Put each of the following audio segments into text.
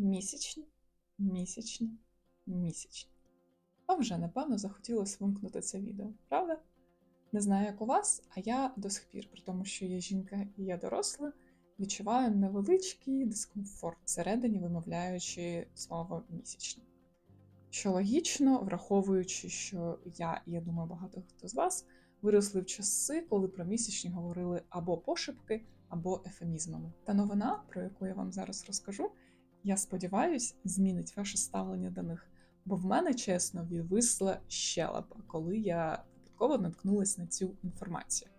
Місячні, місячні, місячні. Вам вже, напевно, захотілося вимкнути це відео, правда? Не знаю, як у вас, а я до сих пір, при тому, що я жінка і я доросла, відчуваю невеличкий дискомфорт всередині, вимовляючи слово місячні. Що логічно, враховуючи, що я, і я думаю, багато хто з вас виросли в часи, коли про місячні говорили або пошепки, або ефемізмами. Та новина, про яку я вам зараз розкажу, я сподіваюсь, змінить ваше ставлення до них. Бо в мене, чесно, відвисла щелепа, коли я випадково наткнулася на цю інформацію.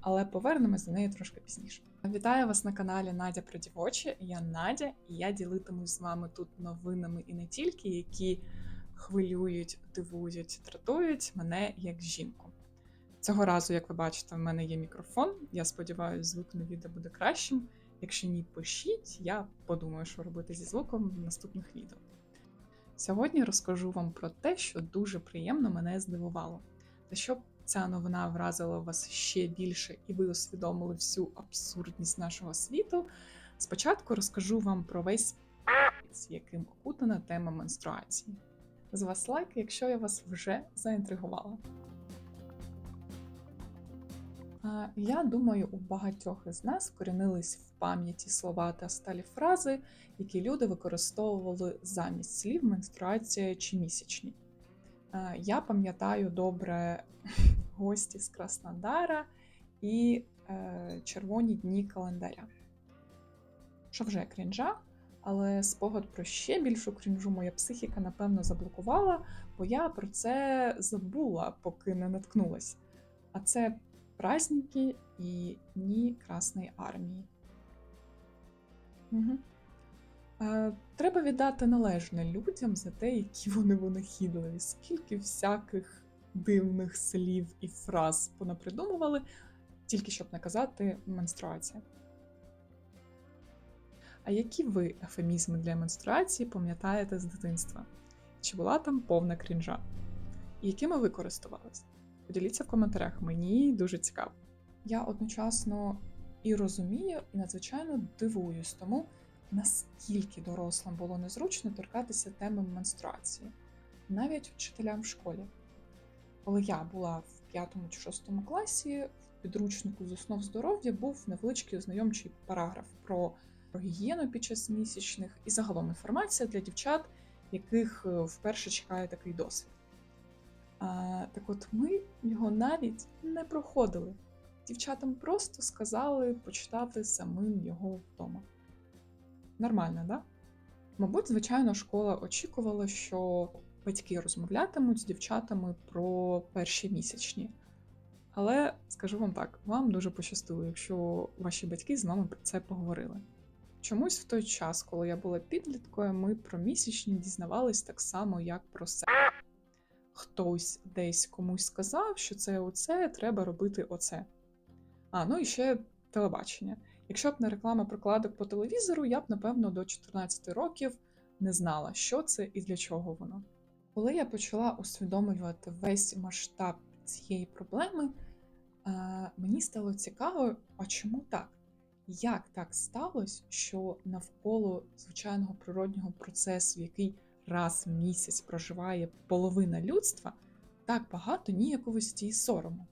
Але повернемось до неї трошки пізніше. Вітаю вас на каналі Надя про дівоче. Я Надя, і я ділитимусь з вами тут новинами і не тільки, які хвилюють, дивують, тратують мене як жінку. Цього разу, як ви бачите, в мене є мікрофон. Я сподіваюся, звук на відео буде кращим. Якщо ні, пишіть, я подумаю, що робити зі звуком в наступних відео. Сьогодні розкажу вам про те, що дуже приємно мене здивувало. Та щоб ця новина вразила вас ще більше і ви усвідомили всю абсурдність нашого світу, спочатку розкажу вам про весь з яким окутана тема менструації. З вас лайк, якщо я вас вже заінтригувала. Я думаю, у багатьох із нас вкорінились в пам'яті слова та сталі фрази, які люди використовували замість слів менструація чи місячні. Я пам'ятаю добре гості з Краснодара і е, червоні дні календаря. Що вже крінжа, але спогад про ще більшу крінжу моя психіка, напевно, заблокувала, бо я про це забула, поки не наткнулась. А це праздники і Дні Красної армії. Угу. Треба віддати належне людям за те, які вони винахідливі, скільки всяких дивних слів і фраз понапридумували, тільки щоб наказати менструація. А які ви ефемізми для менструації пам'ятаєте з дитинства? Чи була там повна крінжа? І якими ви користувались? Поділіться в коментарях, мені дуже цікаво. Я одночасно і розумію, і надзвичайно дивуюсь тому, наскільки дорослим було незручно торкатися теми менструації, навіть вчителям в школі. Коли я була в 5 чи 6 класі, в підручнику з основ здоров'я був невеличкий ознайомчий параграф про гігієну під час місячних і загалом інформація для дівчат, яких е, вперше чекає такий досвід. А, Так от ми його навіть не проходили. Дівчатам просто сказали почитати самим його вдома. Нормально, да? Мабуть, звичайно, школа очікувала, що батьки розмовлятимуть з дівчатами про перші місячні. Але скажу вам так: вам дуже пощастило, якщо ваші батьки з вами про це поговорили. Чомусь в той час, коли я була підліткою, ми про місячні дізнавались так само, як про себе хтось десь комусь сказав, що це оце треба робити оце. А, ну і ще телебачення. Якщо б не реклама прокладок по телевізору, я б, напевно, до 14 років не знала, що це і для чого воно. Коли я почала усвідомлювати весь масштаб цієї проблеми, мені стало цікаво, а чому так? Як так сталося, що навколо звичайного природнього процесу, який раз в місяць проживає половина людства, так багато ніяковості і сорому.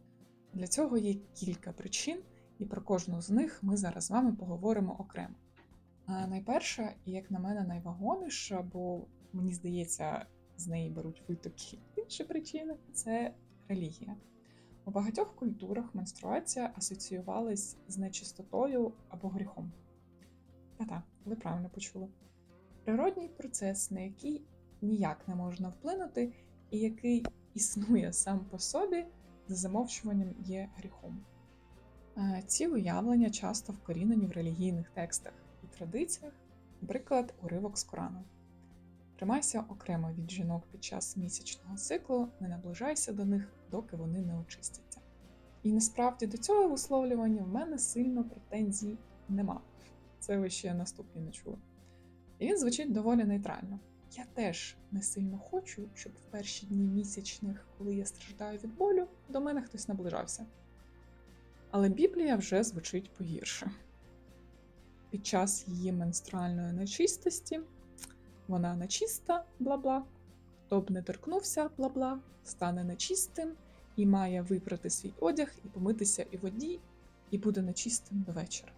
Для цього є кілька причин, і про кожну з них ми зараз з вами поговоримо окремо. А найперша, і як на мене, найвагоміша, бо мені здається, з неї беруть витоки інші причини це релігія. У багатьох культурах менструація асоціювалась з нечистотою або гріхом. Та-та, ви правильно почули природній процес, на який ніяк не можна вплинути, і який існує сам по собі, за замовчуванням є гріхом. Е, ці уявлення часто вкорінені в релігійних текстах і традиціях, наприклад, уривок з Корану. Тримайся окремо від жінок під час місячного циклу, не наближайся до них, доки вони не очистяться. І насправді до цього висловлювання в мене сильно претензій нема. Це ви ще наступні не чули. І він звучить доволі нейтрально. Я теж не сильно хочу, щоб в перші дні місячних, коли я страждаю від болю, до мене хтось наближався. Але Біблія вже звучить погірше. Під час її менструальної нечистості вона нечиста, бла-бла. Хто б не торкнувся, бла-бла, стане нечистим і має випрати свій одяг і помитися і воді, і буде нечистим до вечора.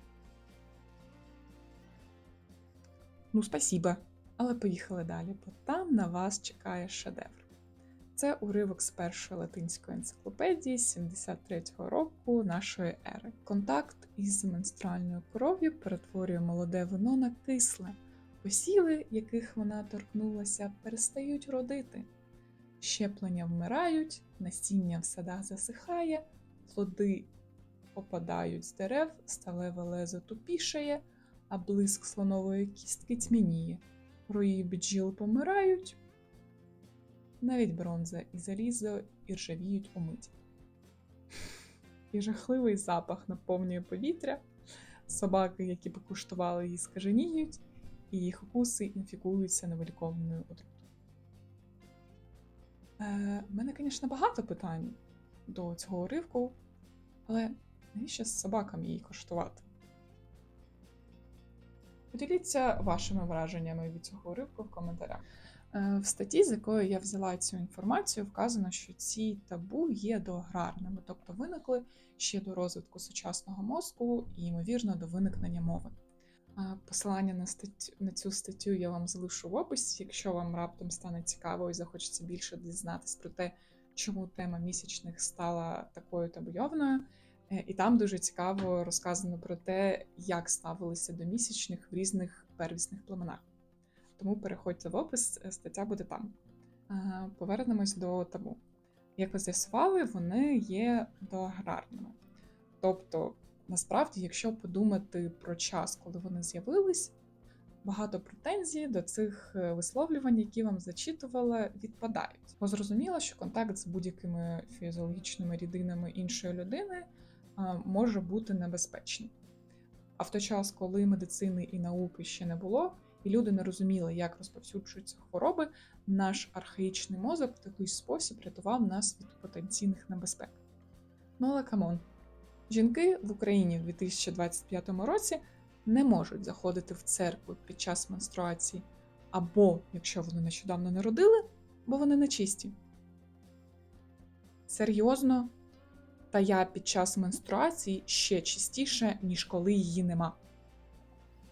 Ну, спасіба. Але поїхали далі, бо там на вас чекає шедевр. Це уривок з першої латинської енциклопедії 73-го року нашої ери. Контакт із менструальною кров'ю перетворює молоде вино на кисле. Посіви, яких вона торкнулася, перестають родити. Щеплення вмирають, насіння в садах засихає, плоди опадають з дерев, сталеве лезо тупішає, а блиск слонової кістки тьмяніє. Рої бджіл помирають, навіть бронза і залізо і ржавіють умить. І жахливий запах наповнює повітря, собаки, які покуштували її, скаженіють, і їх укуси інфікуються невиліковною отрутою. Е, У мене, звісно, багато питань до цього уривку, але навіщо з собаками її коштувати? Поділіться вашими враженнями від цього уривку в коментарях. Е, В статті, з якої я взяла цю інформацію, вказано, що ці табу є доаграрними, тобто виникли ще до розвитку сучасного мозку і, ймовірно, до виникнення мови. Е, Посилання на статтю на цю статтю я вам залишу в описі, якщо вам раптом стане цікаво і захочеться більше дізнатись про те, чому тема місячних стала такою табуйовною. Е, І там дуже цікаво розказано про те, як ставилися до місячних в різних первісних племенах. Тому переходьте в опис, е, стаття буде там. Повернемось до табу. Як ви з'ясували, вони є доаграрними. Тобто, насправді, якщо подумати про час, коли вони з'явились, багато претензій до цих е, висловлювань, які вам зачитувала, відпадають. Бо зрозуміло, що контакт з будь-якими фізіологічними рідинами іншої людини може бути небезпечним. А в той час, коли медицини і науки ще не було, і люди не розуміли, як розповсюджуються хвороби, наш архаїчний мозок в такий спосіб рятував нас від потенційних небезпек. Ну але камон, жінки в Україні в 2025 році не можуть заходити в церкву під час менструації, або якщо вони нещодавно народили, бо вони нечисті. Серйозно, та я під час менструації ще чистіше, ніж коли її нема.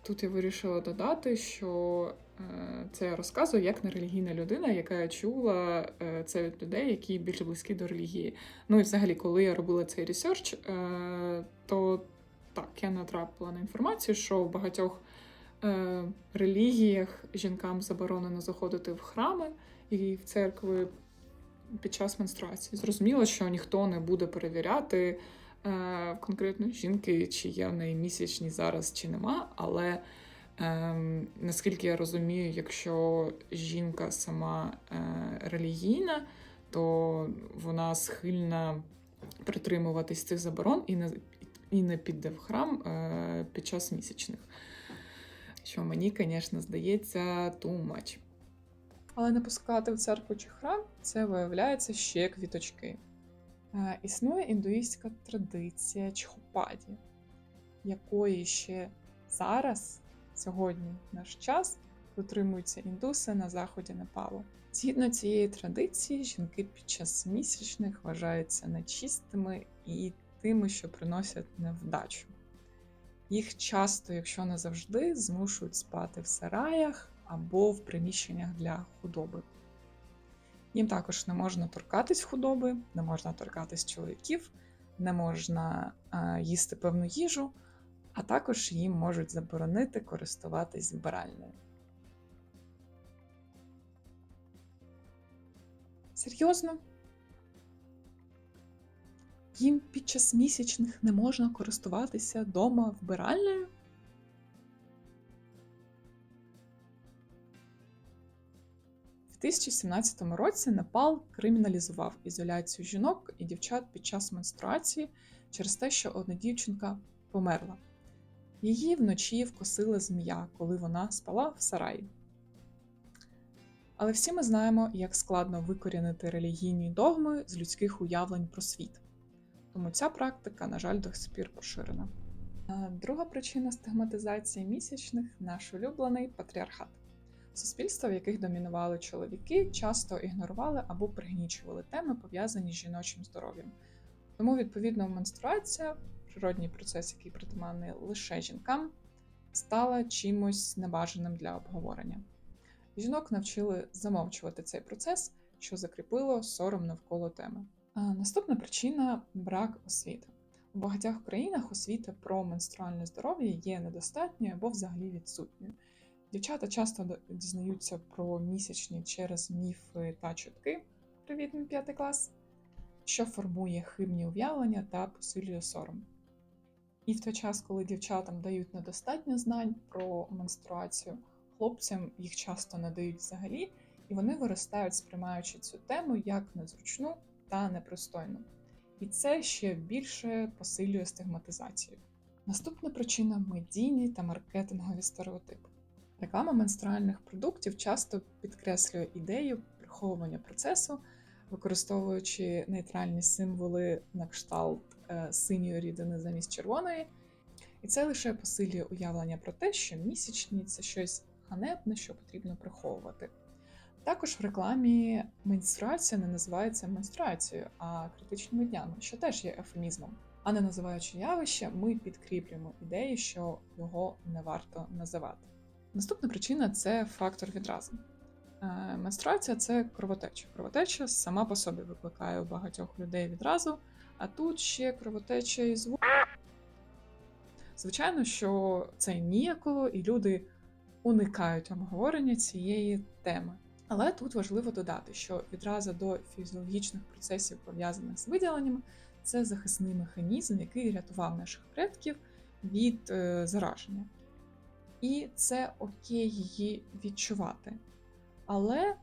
Тут я вирішила додати, що е, це я розказую як нерелігійна людина, яка чула е, це від людей, які більш близькі до релігії. Ну і взагалі, коли я робила цей ресерч, е, то так, я натрапила на інформацію, що в багатьох релігіях жінкам заборонено заходити в храми і в церкви під час менструації. Зрозуміло, що ніхто не буде перевіряти е, конкретно жінки, чи є в неї місячні зараз, чи нема. Але е, наскільки я розумію, якщо жінка сама е, релігійна, то вона схильна притримуватись цих заборон і не, і не піде в храм е, під час місячних. Що мені, звісно, здається, too much. Але не пускати в церкву чи храм це виявляється ще квіточки. Е, Існує індуїстська традиція чхопаді, якої ще зараз, сьогодні, наш час, дотримуються індуси на заході Непалу. Згідно цієї традиції, жінки під час місячних вважаються нечистими і тими, що приносять невдачу. Їх часто, якщо не завжди, змушують спати в сараях або в приміщеннях для худоби. Їм також не можна торкатись худоби, не можна торкатись чоловіків, не можна е, їсти певну їжу, а також їм можуть заборонити користуватись вбиральнею. Серйозно? Їм під час місячних не можна користуватися дома вбиральнею? 2017 році Непал криміналізував ізоляцію жінок і дівчат під час менструації через те, що одна дівчинка померла. Її вночі вкосила змія, коли вона спала в сараї. Але всі ми знаємо, як складно викорінити релігійні догми з людських уявлень про світ. Тому ця практика, на жаль, до сих пір поширена. Друга причина стигматизації місячних наш улюблений патріархат. Суспільства, в яких домінували чоловіки, часто ігнорували або пригнічували теми, пов'язані з жіночим здоров'ям. Тому, відповідно, менструація, природній процес, який притаманний лише жінкам, стала чимось небажаним для обговорення. Жінок навчили замовчувати цей процес, що закріпило сором навколо теми. А наступна причина брак освіти. У багатьох країнах освіта про менструальне здоров'я є недостатньою або взагалі відсутньою. Дівчата часто дізнаються про місячні через міфи та чутки, привіт, мій п'ятий клас, що формує хибні уявлення та посилює сором. І в той час, коли дівчатам дають недостатньо знань про менструацію, хлопцям їх часто не дають взагалі, і вони виростають, сприймаючи цю тему як незручну та непристойну. І це ще більше посилює стигматизацію. Наступна причина медійні та маркетингові стереотипи. Реклама менструальних продуктів часто підкреслює ідею приховування процесу, використовуючи нейтральні символи на кшталт е, синьої рідини замість червоної. І це лише посилює уявлення про те, що місячні це щось ганебне, що потрібно приховувати. Також в рекламі менструація не називається менструацією, а критичними днями, що теж є ефемізмом. А не називаючи явище, ми підкріплюємо ідеї, що його не варто називати. Наступна причина це фактор відразу. Е, Менструація це кровотеча. Кровотеча сама по собі викликає у багатьох людей відразу, а тут ще кровотеча і звук. Звичайно, що це ніяково, і люди уникають обговорення цієї теми. Але тут важливо додати, що відразу до фізіологічних процесів, пов'язаних з виділенням, це захисний механізм, який рятував наших предків від е, зараження. І це окей її відчувати. Але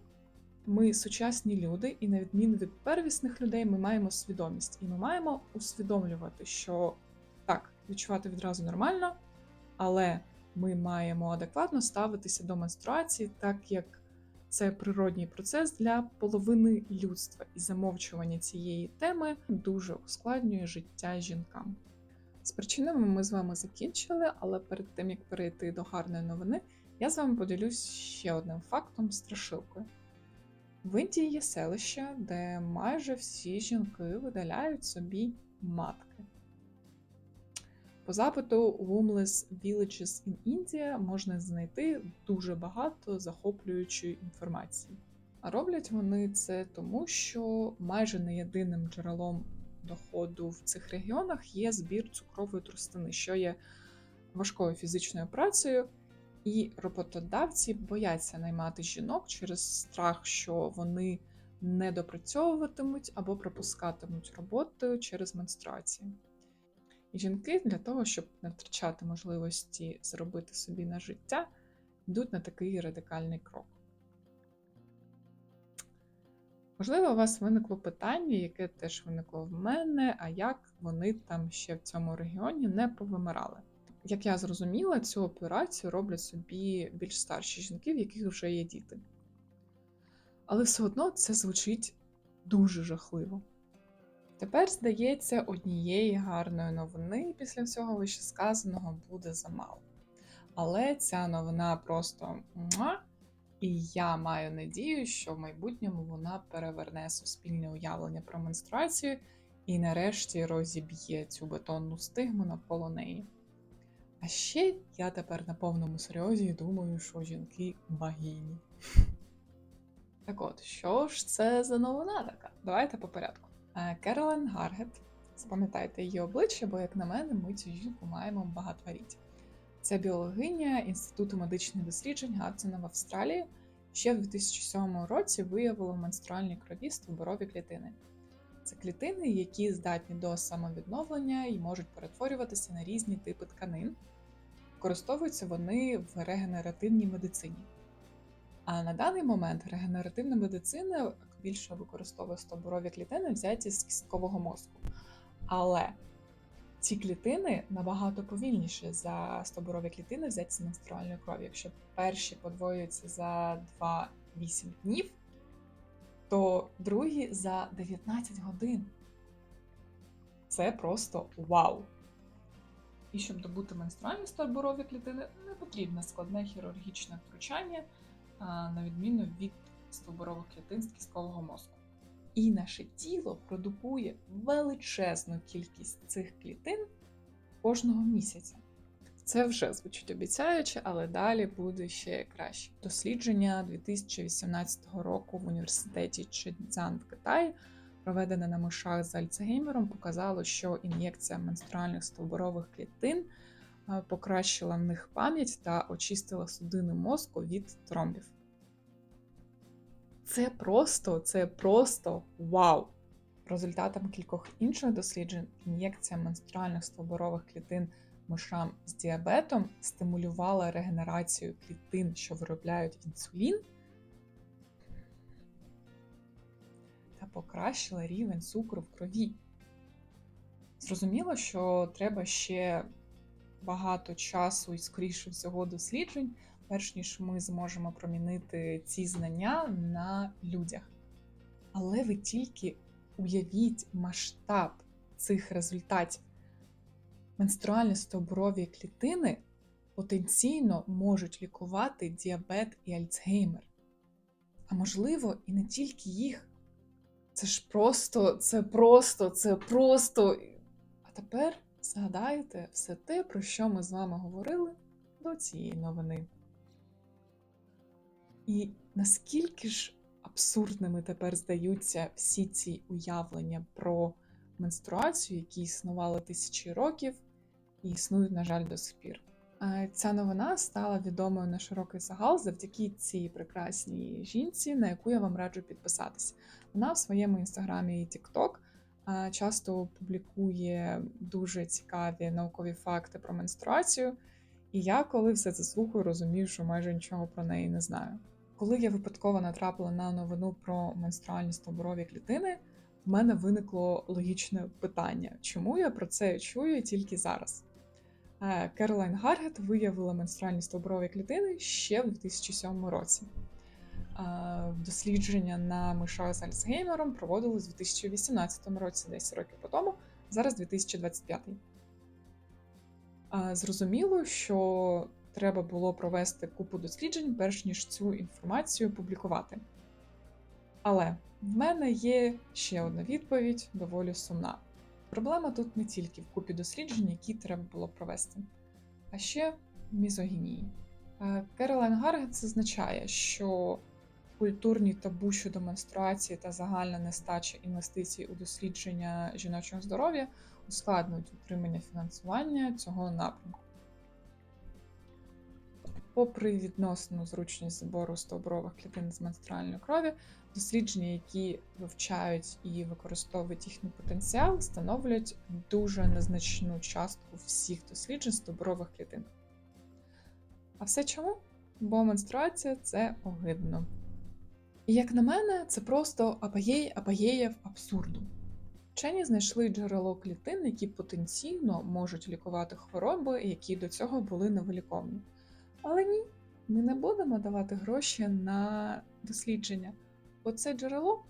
ми сучасні люди, і на відміну від первісних людей, ми маємо свідомість, і ми маємо усвідомлювати, що так, відчувати відразу нормально, але ми маємо адекватно ставитися до менструації, так як це природній процес для половини людства, і замовчування цієї теми дуже ускладнює життя жінкам. З причинами ми з вами закінчили, але перед тим як перейти до гарної новини, я з вами поділюсь ще одним фактом страшилкою. В Індії є селище, де майже всі жінки видаляють собі матки. По запиту Womeless Villages in India можна знайти дуже багато захоплюючої інформації. А роблять вони це тому, що майже не єдиним джерелом доходу в цих регіонах є збір цукрової трустини, що є важкою фізичною працею, і роботодавці бояться наймати жінок через страх, що вони не допрацьовуватимуть або пропускатимуть роботу через менструацію. І жінки для того, щоб не втрачати можливості зробити собі на життя, йдуть на такий радикальний крок. Можливо, у вас виникло питання, яке теж виникло в мене, а як вони там ще в цьому регіоні не повимирали. Як я зрозуміла, цю операцію роблять собі більш старші жінки, в яких вже є діти. Але все одно це звучить дуже жахливо. Тепер, здається, однієї гарної новини після всього вищесказаного буде замало. Але ця новина просто муа, і я маю надію, що в майбутньому вона переверне суспільне уявлення про менструацію і нарешті розіб'є цю бетонну стигму навколо неї. А ще я тепер на повному серйозі думаю, що жінки вагійні. Так от, що ж це за новина така? Давайте по порядку. Е, Керолен Гаргет, запам'ятайте її обличчя, бо, як на мене, ми цю жінку маємо багатворіть. Це біологиня Інституту медичних досліджень Гадсона в Австралії. Ще в 2007 році виявила в менструальній крові стовбурові клітини. Це клітини, які здатні до самовідновлення і можуть перетворюватися на різні типи тканин. Використовуються вони в регенеративній медицині. А на даний момент регенеративна медицина більше використовує стовбурові клітини, взяті з кісткового мозку. Але ці клітини набагато повільніше за стовбурові клітини, взяті з менструальної крові. Якщо перші подвоюються за 2-8 днів, то другі за 19 годин. Це просто вау! І щоб добути менструальні стовбурові клітини, не потрібне складне хірургічне втручання. на відміну від стовбурових клітин з кісткового мозку. І наше тіло продукує величезну кількість цих клітин кожного місяця. Це вже звучить обіцяюче, але далі буде ще краще. Дослідження 2018 року в університеті Чжецян в Китаї, проведене на мишах з Альцгеймером, показало, що ін'єкція менструальних стовбурових клітин е, покращила в них пам'ять та очистила судини мозку від тромбів. Це просто, це просто вау! Результатом кількох інших досліджень ін'єкція менструальних стовбурових клітин мишам з діабетом стимулювала регенерацію клітин, що виробляють інсулін, та покращила рівень цукру в крові. Зрозуміло, що треба ще багато часу і, скоріше всього, досліджень, перш ніж ми зможемо промінити ці знання на людях. Але ви тільки уявіть масштаб цих результатів. Менструальні стовбурові клітини потенційно можуть лікувати діабет і Альцгеймер. А можливо, і не тільки їх. Це ж просто, це просто, це просто. А тепер згадайте все те, про що ми з вами говорили до цієї новини. І наскільки ж абсурдними тепер здаються всі ці уявлення про менструацію, які існували тисячі років і існують, на жаль, до сих пір. Ця новина стала відомою на широкий загал завдяки цій прекрасній жінці, на яку я вам раджу підписатися. Вона в своєму інстаграмі і TikTok часто публікує дуже цікаві наукові факти про менструацію. І я, коли все це слухаю, розумію, що майже нічого про неї не знаю. Коли я випадково натрапила на новину про менструальні стовбурові клітини, в мене виникло логічне питання, чому я про це чую тільки зараз. Е, Керолайн Гаргет виявила менструальні стовбурові клітини ще в 2007 році. Е, дослідження на мишах з Альцгеймером проводились у 2018 році, 10 років по тому, зараз 2025. Е, зрозуміло, що треба було провести купу досліджень, перш ніж цю інформацію публікувати. Але в мене є ще одна відповідь, доволі сумна. Проблема тут не тільки в купі досліджень, які треба було провести, а ще в мізогінії. Керолайн Гаргет зазначає, що культурні табу щодо менструації та загальна нестача інвестицій у дослідження жіночого здоров'я ускладнюють утримання фінансування цього напрямку. Попри відносну зручність збору стовбурових клітин з менструальної крові, дослідження, які вивчають і використовують їхній потенціал, становлять дуже незначну частку всіх досліджень стовбурових клітин. А все чому? Бо менструація це огидно. І як на мене, це просто апогей апогеїв абсурду. Вчені знайшли джерело клітин, які потенційно можуть лікувати хвороби, які до цього були невиліковні. Але ні, ми не будемо давати гроші на дослідження, бо це джерело.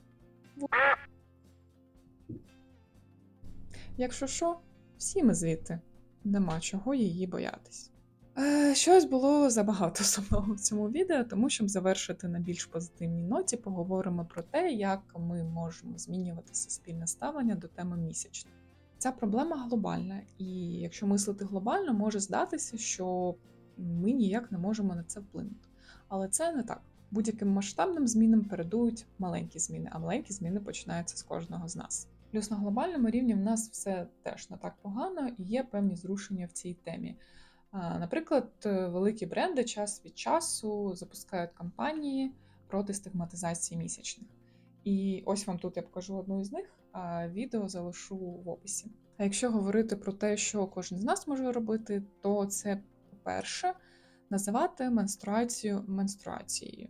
Якщо що, всі ми звідти, нема чого її боятись. Е, Щось було забагато сумного в цьому відео, тому щоб завершити на більш позитивній ноті, поговоримо про те, як ми можемо змінювати суспільне ставлення до теми місячних. Ця проблема глобальна, і якщо мислити глобально, може здатися, що ми ніяк не можемо на це вплинути. Але це не так. Будь-яким масштабним змінам передують маленькі зміни, а маленькі зміни починаються з кожного з нас. Плюс на глобальному рівні в нас все теж не так погано і є певні зрушення в цій темі. Наприклад, великі бренди час від часу запускають кампанії проти стигматизації місячних. І ось вам тут я покажу одну із них, а відео залишу в описі. А якщо говорити про те, що кожен з нас може робити, то це по-перше, називати менструацію менструацією.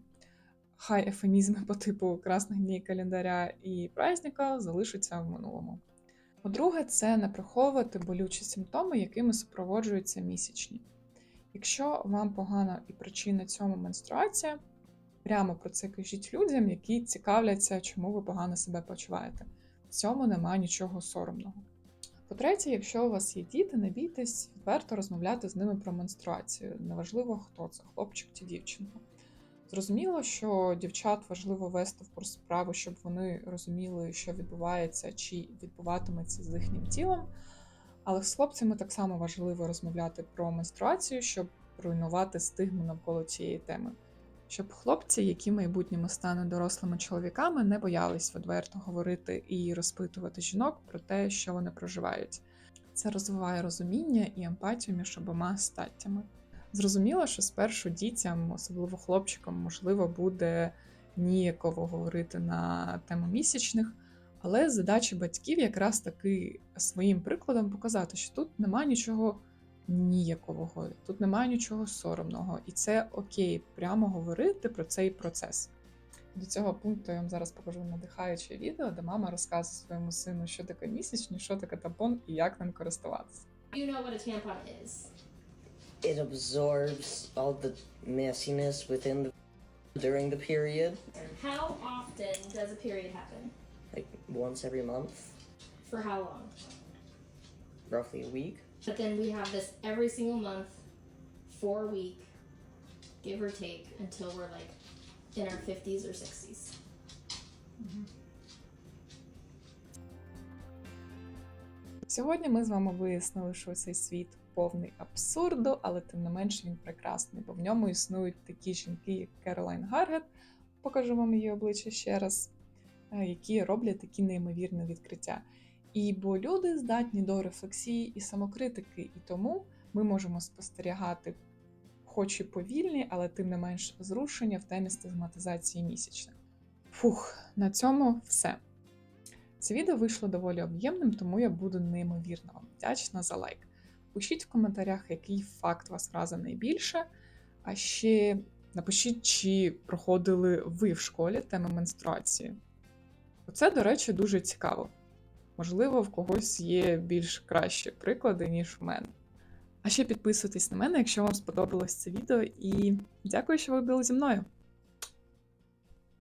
Хай ефемізми по типу красних днів календаря і праздника залишаться в минулому. По-друге, це не приховувати болючі симптоми, якими супроводжуються місячні. Якщо вам погано і причина цьому менструація, прямо про це кажіть людям, які цікавляться, чому ви погано себе почуваєте. В цьому немає нічого соромного. По-третє, якщо у вас є діти, не бійтесь відверто розмовляти з ними про менструацію. Неважливо, хто це, хлопчик чи дівчинка. Зрозуміло, що дівчат важливо вести в курс справи, щоб вони розуміли, що відбувається чи відбуватиметься з їхнім тілом. Але з хлопцями так само важливо розмовляти про менструацію, щоб руйнувати стигму навколо цієї теми. Щоб хлопці, які в майбутньому стануть дорослими чоловіками, не боялись відверто говорити і розпитувати жінок про те, що вони проживають. Це розвиває розуміння і емпатію між обома статтями. Зрозуміло, що спершу дітям, особливо хлопчикам, можливо, буде ніяково говорити на тему місячних, але задача батьків якраз таки своїм прикладом показати, що тут нема нічого ніякового, тут немає нічого соромного, і це окей, прямо говорити про цей процес. До цього пункту я вам зараз покажу надихаюче відео, де мама розказує своєму сину, що таке місячні, що таке тампон і як ним користуватися. You know what a tampon is. It absorbs all the messiness within the during the period, How often does a period happen? like once every month, For how long? roughly a week. But then we have this every single month for week, give or take, until we're like in our 50s or 60s. Сьогодні ми з вами вияснили, що цей світ повний абсурду, але тим не менш він прекрасний, бо в ньому існують такі жінки, як Керолайн Гаргет, покажу вам її обличчя ще раз, е, які роблять такі неймовірні відкриття. І бо люди здатні до рефлексії і самокритики, і тому ми можемо спостерігати, хоч і повільні, але тим не менш зрушення в темі стигматизації місячних. Фух, на цьому все. Це відео вийшло доволі об'ємним, тому я буду неймовірно вам вдячна за лайк. Пишіть в коментарях, який факт вас вразив найбільше. А ще напишіть, чи проходили ви в школі теми менструації. Оце, до речі, дуже цікаво. Можливо, в когось є більш кращі приклади, ніж в мене. А ще підписуйтесь на мене, якщо вам сподобалось це відео, і дякую, що ви були зі мною.